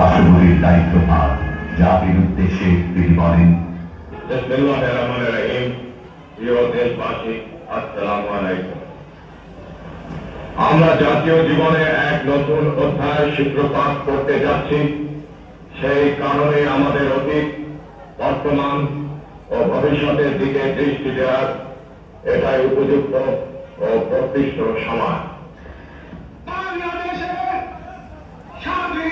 রাষ্ট্রপতির দায়িত্বভার জাতির উদ্দেশ্যে তিনি বলেন। আমরা জাতীয় জীবনে এক নতুন অধ্যায় সূত্রপাত করতে যাচ্ছি। সেই কারণে আমাদের অতীত, বর্তমান ও ভবিষ্যতের দিকে দৃষ্টি দেওয়ার এটাই উপযুক্ত ও প্রকৃষ্ট সময়।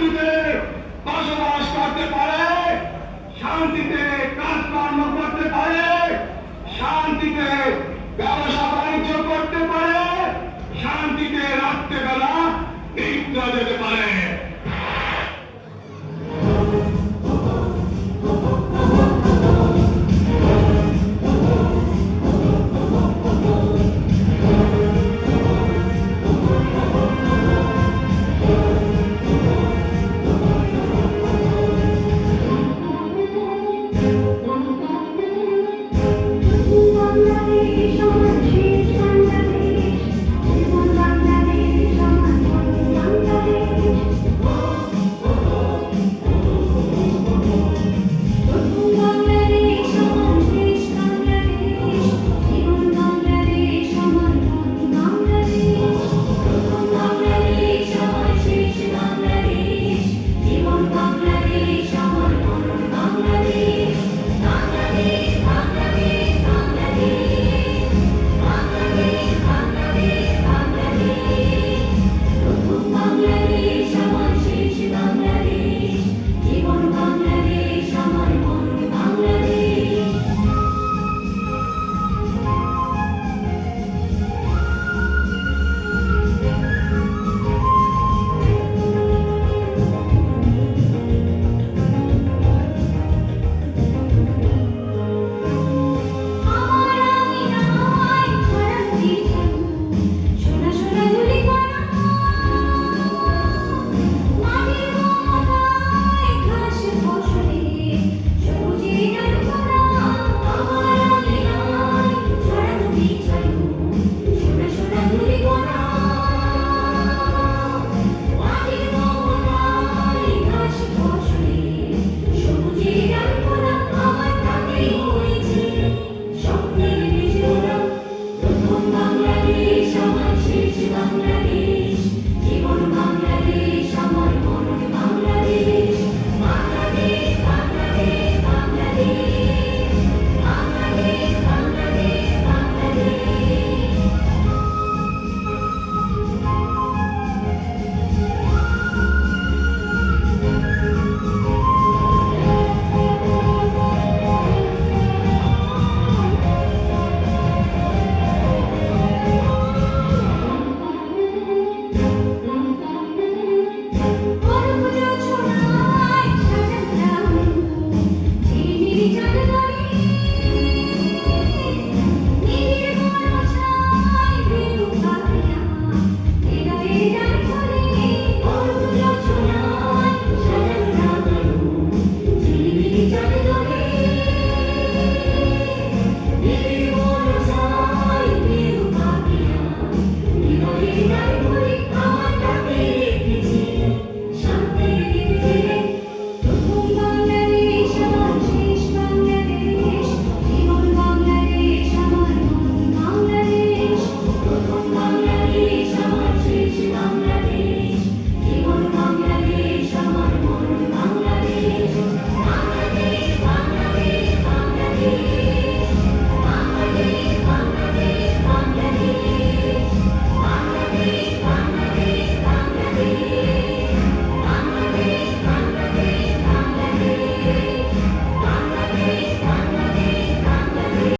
শান্তিতে বসবাস করতে পারে শান্তিতে কাজকর্ম করতে পারে শান্তিতে ব্যবসা